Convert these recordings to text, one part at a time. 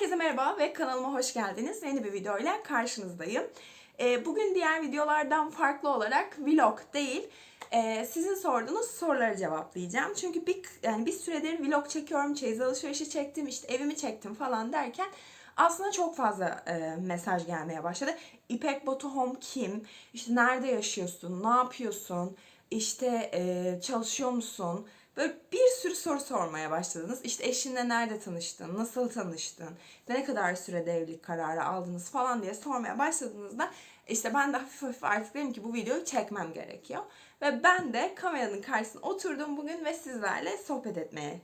Herkese merhaba ve kanalıma hoş geldiniz. Yeni bir videoyla karşınızdayım. Ee, bugün diğer videolardan farklı olarak vlog değil, e, sizin sorduğunuz soruları cevaplayacağım. Çünkü bir yani bir süredir vlog çekiyorum, çeyiz alışverişi çektim, işte evimi çektim falan derken aslında çok fazla e, mesaj gelmeye başladı. İpek Batuhom kim? İşte nerede yaşıyorsun? Ne yapıyorsun? İşte e, çalışıyor musun? Böyle bir sürü soru sormaya başladınız. İşte eşinle nerede tanıştın? Nasıl tanıştın? Ne kadar sürede evlilik kararı aldınız falan diye sormaya başladığınızda işte ben de hafif hafif artık dedim ki bu videoyu çekmem gerekiyor. Ve ben de kameranın karşısına oturdum bugün ve sizlerle sohbet etmeye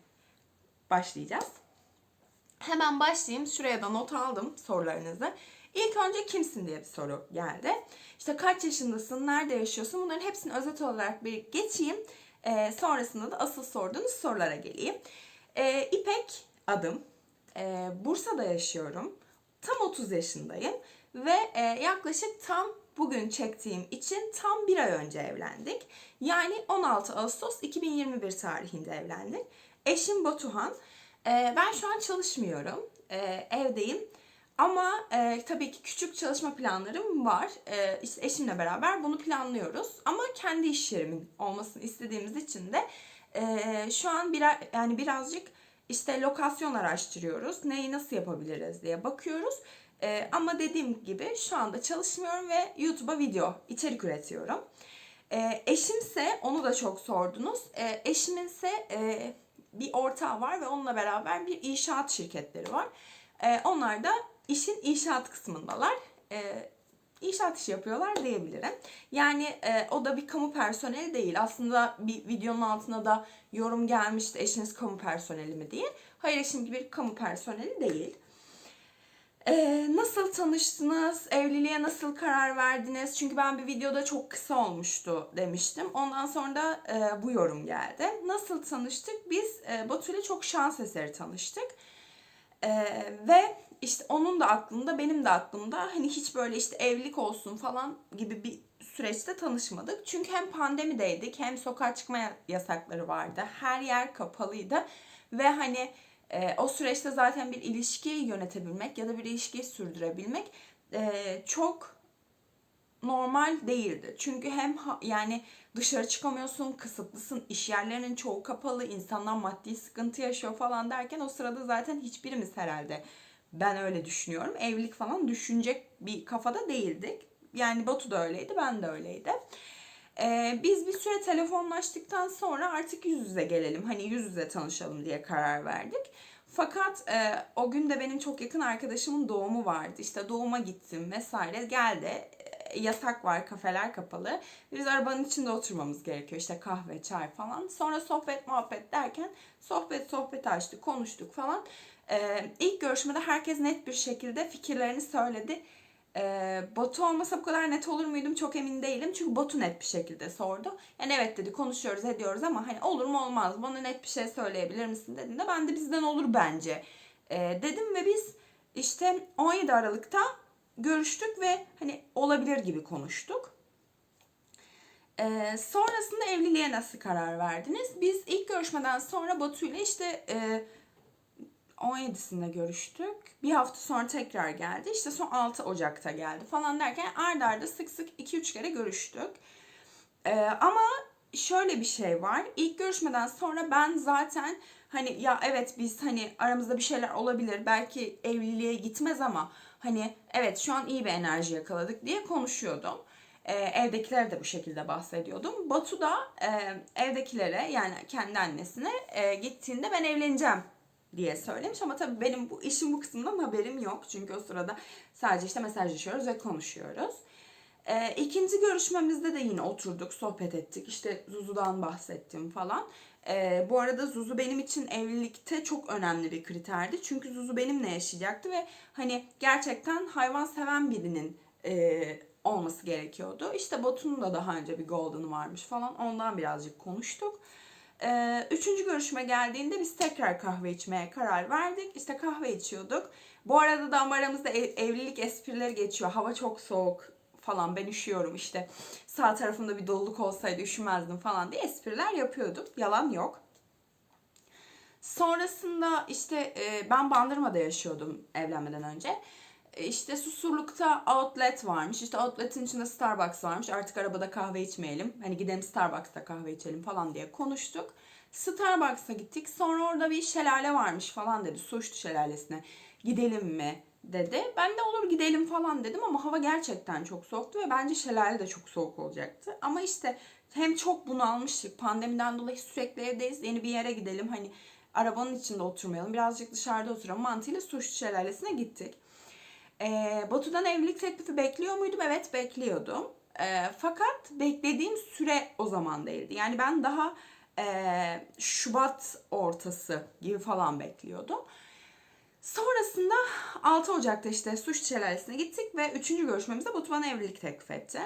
başlayacağız. Hemen başlayayım. Şuraya da not aldım sorularınızı. İlk önce kimsin diye bir soru geldi. İşte kaç yaşındasın, nerede yaşıyorsun bunların hepsini özet olarak bir geçeyim. Ee, sonrasında da asıl sorduğunuz sorulara geleyim. Ee, İpek adım. Ee, Bursa'da yaşıyorum. Tam 30 yaşındayım. Ve e, yaklaşık tam bugün çektiğim için tam bir ay önce evlendik. Yani 16 Ağustos 2021 tarihinde evlendik. Eşim Batuhan. Ee, ben şu an çalışmıyorum. Ee, evdeyim. Ama e, tabii ki küçük çalışma planlarım var. E, işte eşimle beraber bunu planlıyoruz. Ama kendi iş yerimin olmasını istediğimiz için de e, şu an biraz yani birazcık işte lokasyon araştırıyoruz. Neyi nasıl yapabiliriz diye bakıyoruz. E, ama dediğim gibi şu anda çalışmıyorum ve YouTube'a video içerik üretiyorum. E, eşimse onu da çok sordunuz. E, eşimin ise e, bir ortağı var ve onunla beraber bir inşaat şirketleri var. E, onlar da işin inşaat kısmındalar. E, inşaat işi yapıyorlar diyebilirim. Yani e, o da bir kamu personeli değil. Aslında bir videonun altına da yorum gelmişti eşiniz kamu personeli mi diye. Hayır eşim gibi bir kamu personeli değil. Ee, nasıl tanıştınız? Evliliğe nasıl karar verdiniz? Çünkü ben bir videoda çok kısa olmuştu demiştim. Ondan sonra da e, bu yorum geldi. Nasıl tanıştık? Biz e, Batu ile çok şans eseri tanıştık. E, ve işte onun da aklında benim de aklımda hani hiç böyle işte evlilik olsun falan gibi bir süreçte tanışmadık. Çünkü hem pandemideydik hem sokağa çıkma yasakları vardı. Her yer kapalıydı ve hani e, o süreçte zaten bir ilişkiyi yönetebilmek ya da bir ilişkiyi sürdürebilmek e, çok normal değildi. Çünkü hem ha, yani dışarı çıkamıyorsun, kısıtlısın, iş yerlerinin çoğu kapalı, insanlar maddi sıkıntı yaşıyor falan derken o sırada zaten hiçbirimiz herhalde ben öyle düşünüyorum. Evlilik falan düşünecek bir kafada değildik. Yani Batu da öyleydi, ben de öyleydi. Ee, biz bir süre telefonlaştıktan sonra artık yüz yüze gelelim. Hani yüz yüze tanışalım diye karar verdik. Fakat e, o gün de benim çok yakın arkadaşımın doğumu vardı. İşte doğuma gittim vesaire. Geldi. E, yasak var, kafeler kapalı. Biz arabanın içinde oturmamız gerekiyor. İşte kahve, çay falan. Sonra sohbet, muhabbet derken sohbet sohbet açtık, konuştuk falan. Ee, ilk görüşmede herkes net bir şekilde fikirlerini söyledi. Ee, Batu olmasa bu kadar net olur muydum çok emin değilim. Çünkü Batu net bir şekilde sordu. Yani evet dedi konuşuyoruz ediyoruz ama hani olur mu olmaz bana net bir şey söyleyebilir misin dediğinde ben de bizden olur bence ee, dedim ve biz işte 17 Aralık'ta görüştük ve hani olabilir gibi konuştuk. Ee, sonrasında evliliğe nasıl karar verdiniz? Biz ilk görüşmeden sonra Batu ile işte e, 17'sinde görüştük. Bir hafta sonra tekrar geldi. İşte son 6 Ocak'ta geldi falan derken ardarda arda sık sık 2-3 kere görüştük. Ee, ama şöyle bir şey var. İlk görüşmeden sonra ben zaten hani ya evet biz hani aramızda bir şeyler olabilir. Belki evliliğe gitmez ama hani evet şu an iyi bir enerji yakaladık diye konuşuyordum. Ee, evdekilere de bu şekilde bahsediyordum. Batu da e, evdekilere yani kendi annesine e, gittiğinde ben evleneceğim diye söylemiş ama tabii benim bu işin bu kısmından haberim yok. Çünkü o sırada sadece işte mesajlaşıyoruz ve konuşuyoruz. Ee, ikinci görüşmemizde de yine oturduk, sohbet ettik. İşte Zuzu'dan bahsettim falan. Ee, bu arada Zuzu benim için evlilikte çok önemli bir kriterdi. Çünkü Zuzu benimle yaşayacaktı ve hani gerçekten hayvan seven birinin e, olması gerekiyordu. İşte Batu'nun da daha önce bir Golden'ı varmış falan. Ondan birazcık konuştuk. Ee, üçüncü görüşme geldiğinde biz tekrar kahve içmeye karar verdik. İşte kahve içiyorduk. Bu arada da aramızda ev, evlilik esprileri geçiyor. Hava çok soğuk falan ben üşüyorum işte. Sağ tarafımda bir doluluk olsaydı üşümezdim falan diye espriler yapıyorduk. Yalan yok. Sonrasında işte e, ben Bandırma'da yaşıyordum evlenmeden önce. E, işte Susurluk'ta outlet varmış. İşte outlet'in içinde Starbucks varmış. Artık arabada kahve içmeyelim. Hani gidelim Starbucks'ta kahve içelim falan diye konuştuk. Starbucks'a gittik. Sonra orada bir şelale varmış falan dedi. Suçlu şelalesine. Gidelim mi dedi. Ben de olur gidelim falan dedim ama hava gerçekten çok soğuktu ve bence şelale de çok soğuk olacaktı. Ama işte hem çok bunalmıştık. Pandemiden dolayı sürekli evdeyiz. Yeni bir yere gidelim. Hani arabanın içinde oturmayalım. Birazcık dışarıda oturalım. Mantığıyla Suçlu Şelalesi'ne gittik. Ee, Batu'dan evlilik teklifi bekliyor muydum? Evet bekliyordum. Ee, fakat beklediğim süre o zaman değildi. Yani ben daha e, Şubat ortası gibi falan bekliyordum. Sonrasında 6 Ocak'ta işte Suç Şelalesi'ne gittik ve 3. görüşmemizde Batu evlilik teklif etti.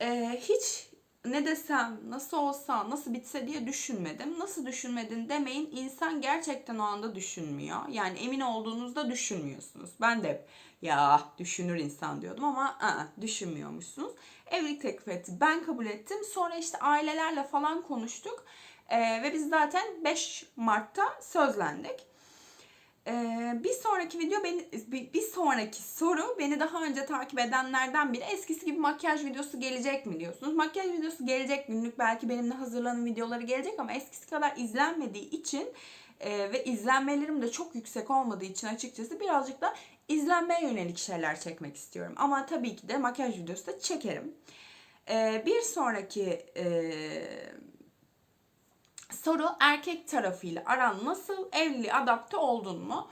Ee, hiç ne desem, nasıl olsa, nasıl bitse diye düşünmedim. Nasıl düşünmedin demeyin. İnsan gerçekten o anda düşünmüyor. Yani emin olduğunuzda düşünmüyorsunuz. Ben de hep ya düşünür insan diyordum ama aa, düşünmüyormuşsunuz. Evlilik teklif etti. Ben kabul ettim. Sonra işte ailelerle falan konuştuk. Ee, ve biz zaten 5 Mart'ta sözlendik. Ee, bir sonraki video beni bir, sonraki soru beni daha önce takip edenlerden biri eskisi gibi makyaj videosu gelecek mi diyorsunuz. Makyaj videosu gelecek günlük belki benimle hazırlanan videoları gelecek ama eskisi kadar izlenmediği için e, ve izlenmelerim de çok yüksek olmadığı için açıkçası birazcık da izlenmeye yönelik şeyler çekmek istiyorum. Ama tabii ki de makyaj videosu da çekerim. Ee, bir sonraki e, soru erkek tarafıyla aran nasıl? Evliliğe adapte oldun mu?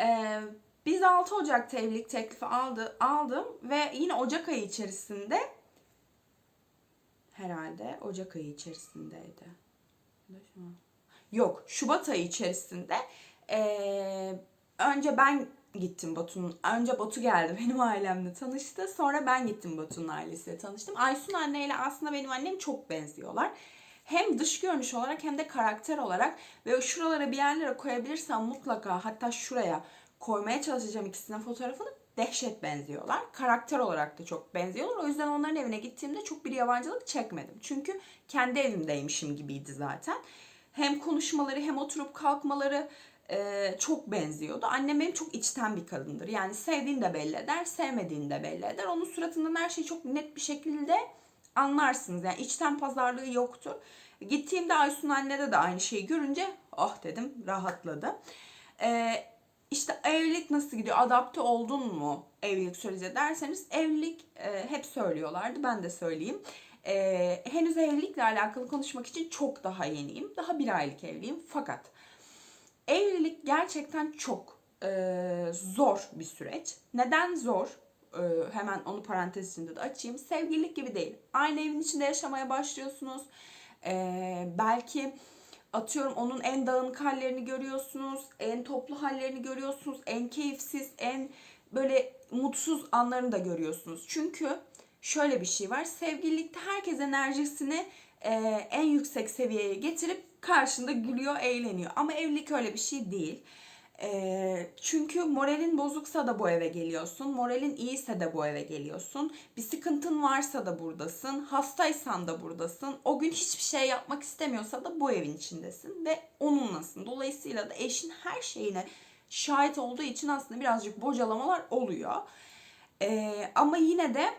Ee, biz 6 Ocak'ta evlilik teklifi aldı, aldım ve yine Ocak ayı içerisinde herhalde Ocak ayı içerisindeydi. Yok Şubat ayı içerisinde ee, önce ben gittim Batu'nun. Önce Batu geldi benim ailemle tanıştı. Sonra ben gittim Batu'nun ailesiyle tanıştım. Aysun anneyle aslında benim annem çok benziyorlar hem dış görünüş olarak hem de karakter olarak ve şuralara bir yerlere koyabilirsem mutlaka hatta şuraya koymaya çalışacağım ikisinin fotoğrafını dehşet benziyorlar. Karakter olarak da çok benziyorlar. O yüzden onların evine gittiğimde çok bir yabancılık çekmedim. Çünkü kendi evimdeymişim gibiydi zaten. Hem konuşmaları hem oturup kalkmaları e, çok benziyordu. Annem benim çok içten bir kadındır. Yani sevdiğini de belli eder, sevmediğini de belli eder. Onun suratından her şey çok net bir şekilde anlarsınız. Yani içten pazarlığı yoktu. Gittiğimde Aysun annede de aynı şeyi görünce oh dedim rahatladı. Ee, işte evlilik nasıl gidiyor? Adapte oldun mu evlilik sürece derseniz evlilik e, hep söylüyorlardı. Ben de söyleyeyim. E, henüz evlilikle alakalı konuşmak için çok daha yeniyim. Daha bir aylık evliyim. Fakat evlilik gerçekten çok e, zor bir süreç. Neden zor? E, hemen onu parantez içinde de açayım. Sevgililik gibi değil. Aynı evin içinde yaşamaya başlıyorsunuz. E, belki atıyorum onun en dağınık hallerini görüyorsunuz. En toplu hallerini görüyorsunuz. En keyifsiz, en böyle mutsuz anlarını da görüyorsunuz. Çünkü şöyle bir şey var. Sevgililikte herkes enerjisini e, en yüksek seviyeye getirip karşında gülüyor, eğleniyor. Ama evlilik öyle bir şey değil. Çünkü moralin bozuksa da bu eve geliyorsun. Moralin iyiyse de bu eve geliyorsun. Bir sıkıntın varsa da buradasın. Hastaysan da buradasın. O gün hiçbir şey yapmak istemiyorsa da bu evin içindesin ve onunlasın. Dolayısıyla da eşin her şeyine şahit olduğu için aslında birazcık bocalamalar oluyor. E, ama yine de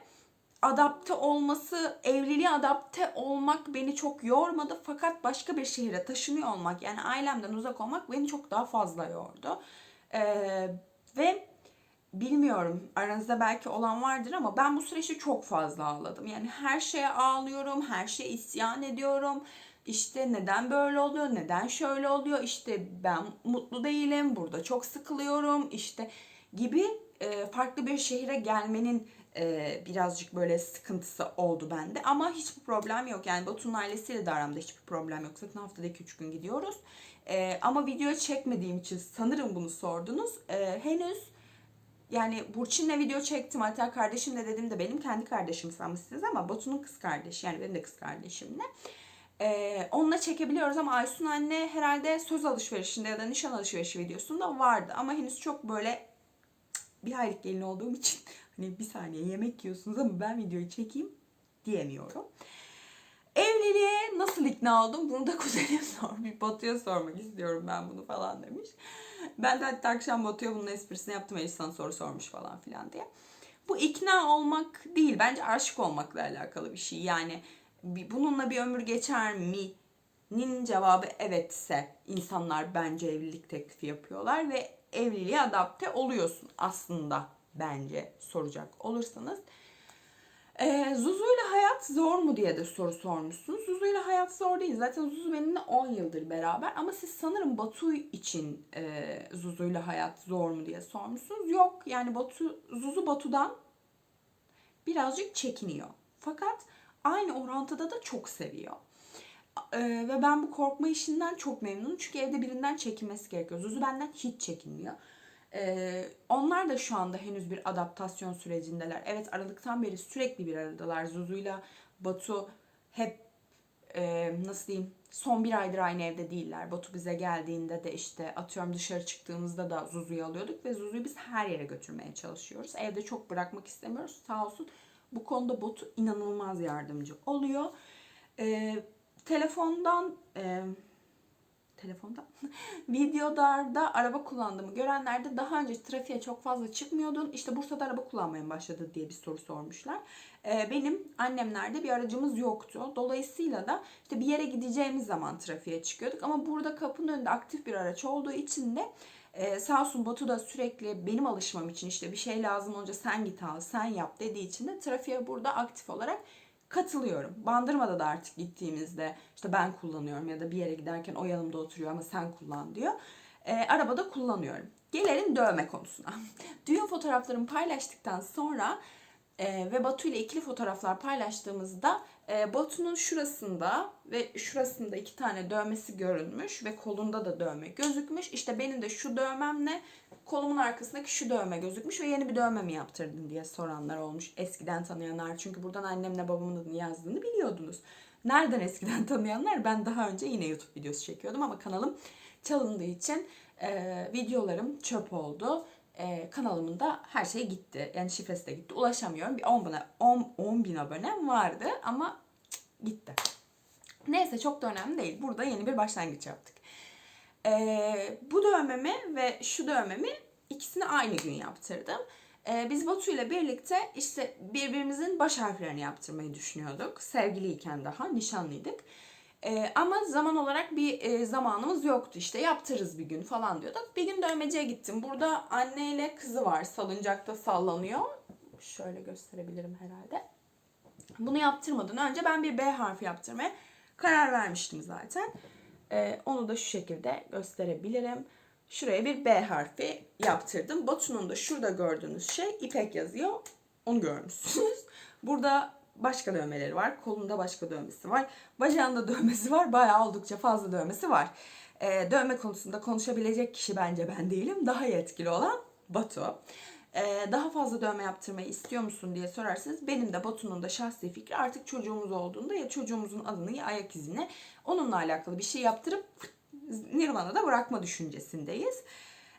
adapte olması, evliliğe adapte olmak beni çok yormadı. Fakat başka bir şehire taşınıyor olmak, yani ailemden uzak olmak beni çok daha fazla yordu. Ee, ve bilmiyorum aranızda belki olan vardır ama ben bu süreçte çok fazla ağladım. Yani her şeye ağlıyorum, her şeye isyan ediyorum. İşte neden böyle oluyor, neden şöyle oluyor, işte ben mutlu değilim, burada çok sıkılıyorum, işte gibi e, farklı bir şehire gelmenin e, birazcık böyle sıkıntısı oldu bende. Ama hiçbir problem yok. Yani Batu'nun ailesiyle de aramda hiçbir problem yok. Zaten haftada 2-3 gün gidiyoruz. E, ama video çekmediğim için sanırım bunu sordunuz. E, henüz yani Burçin'le video çektim. Hatta kardeşim de dedim de benim kendi kardeşim sanmışsınız ama Batu'nun kız kardeşi yani benim de kız kardeşimle. Ee, onunla çekebiliyoruz ama Aysun anne herhalde söz alışverişinde ya da nişan alışverişi videosunda vardı. Ama henüz çok böyle bir aylık gelin olduğum için hani bir saniye yemek yiyorsunuz ama ben videoyu çekeyim diyemiyorum. Evliliğe nasıl ikna oldum? Bunu da kuzenim sormuş. Batu'ya sormak istiyorum ben bunu falan demiş. Ben de hatta akşam Batu'ya bunun esprisini yaptım. Elif sana soru sormuş falan filan diye. Bu ikna olmak değil. Bence aşık olmakla alakalı bir şey. Yani bir- bununla bir ömür geçer mi? Nin cevabı evetse insanlar bence evlilik teklifi yapıyorlar ve evliliğe adapte oluyorsun aslında bence soracak olursanız. Ee, Zuzu ile hayat zor mu diye de soru sormuşsunuz. Zuzu ile hayat zor değil. Zaten Zuzu benimle 10 yıldır beraber. Ama siz sanırım Batu için e, Zuzu ile hayat zor mu diye sormuşsunuz. Yok yani Batu, Zuzu Batu'dan birazcık çekiniyor. Fakat aynı orantıda da çok seviyor. Ee, ve ben bu korkma işinden çok memnunum. Çünkü evde birinden çekinmesi gerekiyor. Zuzu benden hiç çekinmiyor. Ee, onlar da şu anda henüz bir adaptasyon sürecindeler. Evet Aralık'tan beri sürekli bir aradalar. Zuzu'yla Batu hep e, nasıl diyeyim son bir aydır aynı evde değiller. Batu bize geldiğinde de işte atıyorum dışarı çıktığımızda da Zuzu'yu alıyorduk ve Zuzu'yu biz her yere götürmeye çalışıyoruz. Evde çok bırakmak istemiyoruz. Sağ olsun bu konuda Batu inanılmaz yardımcı oluyor. Ee, telefondan e, telefonda videolarda araba kullandığımı görenler de daha önce trafiğe çok fazla çıkmıyordun. İşte Bursa'da araba kullanmaya mı başladı diye bir soru sormuşlar. Ee, benim annemlerde bir aracımız yoktu. Dolayısıyla da işte bir yere gideceğimiz zaman trafiğe çıkıyorduk. Ama burada kapının önünde aktif bir araç olduğu için de ee, sağ olsun Batu da sürekli benim alışmam için işte bir şey lazım olunca sen git al, sen yap dediği için de trafiğe burada aktif olarak katılıyorum. Bandırmada da artık gittiğimizde işte ben kullanıyorum ya da bir yere giderken o yanımda oturuyor ama sen kullan diyor. Ee, arabada kullanıyorum. Gelelim dövme konusuna. Düğün fotoğraflarımı paylaştıktan sonra e, ve Batu ile ikili fotoğraflar paylaştığımızda e, Batu'nun şurasında ve şurasında iki tane dövmesi görünmüş ve kolunda da dövme gözükmüş. İşte benim de şu dövmemle kolumun arkasındaki şu dövme gözükmüş ve yeni bir dövme mi yaptırdın diye soranlar olmuş. Eskiden tanıyanlar çünkü buradan annemle babamın adını yazdığını biliyordunuz. Nereden eskiden tanıyanlar? Ben daha önce yine YouTube videosu çekiyordum ama kanalım çalındığı için e, videolarım çöp oldu. E, kanalımın da her şey gitti. Yani şifresi de gitti. Ulaşamıyorum. Bir 10 bin, 10, 10 bin abonem vardı ama gitti. Neyse çok da önemli değil. Burada yeni bir başlangıç yaptık. Ee, bu dövmemi ve şu dövmemi ikisini aynı gün yaptırdım. Ee, biz Batu ile birlikte işte birbirimizin baş harflerini yaptırmayı düşünüyorduk. Sevgiliyken daha nişanlıydık. Ee, ama zaman olarak bir e, zamanımız yoktu işte yaptırırız bir gün falan diyorduk. Bir gün dövmeciye gittim. Burada anneyle kızı var salıncakta sallanıyor. Şöyle gösterebilirim herhalde. Bunu yaptırmadan önce ben bir B harfi yaptırmaya karar vermiştim zaten. Ee, onu da şu şekilde gösterebilirim. Şuraya bir B harfi yaptırdım. Batu'nun da şurada gördüğünüz şey İpek yazıyor. Onu görmüşsünüz. Burada başka dövmeleri var. Kolunda başka dövmesi var. Bacağında dövmesi var. Bayağı oldukça fazla dövmesi var. Ee, dövme konusunda konuşabilecek kişi bence ben değilim. Daha yetkili olan Batu. Ee, daha fazla dövme yaptırmayı istiyor musun diye sorarsanız benim de Batu'nun da şahsi fikri artık çocuğumuz olduğunda ya çocuğumuzun adını ya ayak izini onunla alakalı bir şey yaptırıp Nirvana'da bırakma düşüncesindeyiz.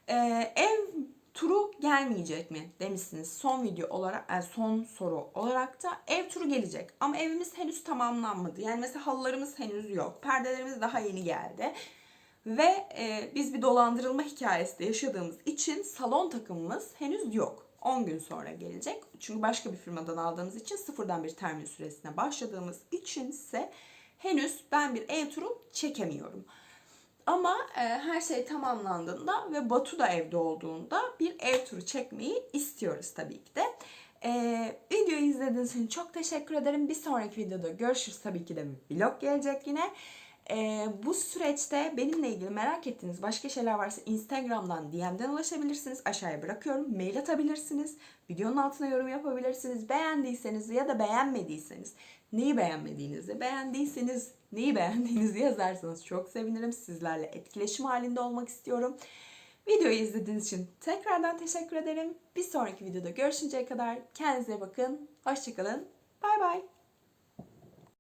Ee, ev turu gelmeyecek mi demişsiniz son video olarak yani son soru olarak da ev turu gelecek ama evimiz henüz tamamlanmadı yani mesela halılarımız henüz yok perdelerimiz daha yeni geldi ve e, biz bir dolandırılma hikayesi de yaşadığımız için salon takımımız henüz yok. 10 gün sonra gelecek. Çünkü başka bir firmadan aldığımız için sıfırdan bir termin süresine başladığımız içinse henüz ben bir ev turu çekemiyorum. Ama e, her şey tamamlandığında ve Batu da evde olduğunda bir ev turu çekmeyi istiyoruz tabii ki de. E, videoyu izlediğiniz için çok teşekkür ederim. Bir sonraki videoda görüşürüz. Tabii ki de vlog gelecek yine. E, bu süreçte benimle ilgili merak ettiğiniz başka şeyler varsa Instagram'dan DM'den ulaşabilirsiniz. Aşağıya bırakıyorum. Mail atabilirsiniz. Videonun altına yorum yapabilirsiniz. Beğendiyseniz ya da beğenmediyseniz neyi beğenmediğinizi, beğendiyseniz neyi beğendiğinizi yazarsanız çok sevinirim. Sizlerle etkileşim halinde olmak istiyorum. Videoyu izlediğiniz için tekrardan teşekkür ederim. Bir sonraki videoda görüşünceye kadar kendinize bakın. Hoşçakalın. Bay bay.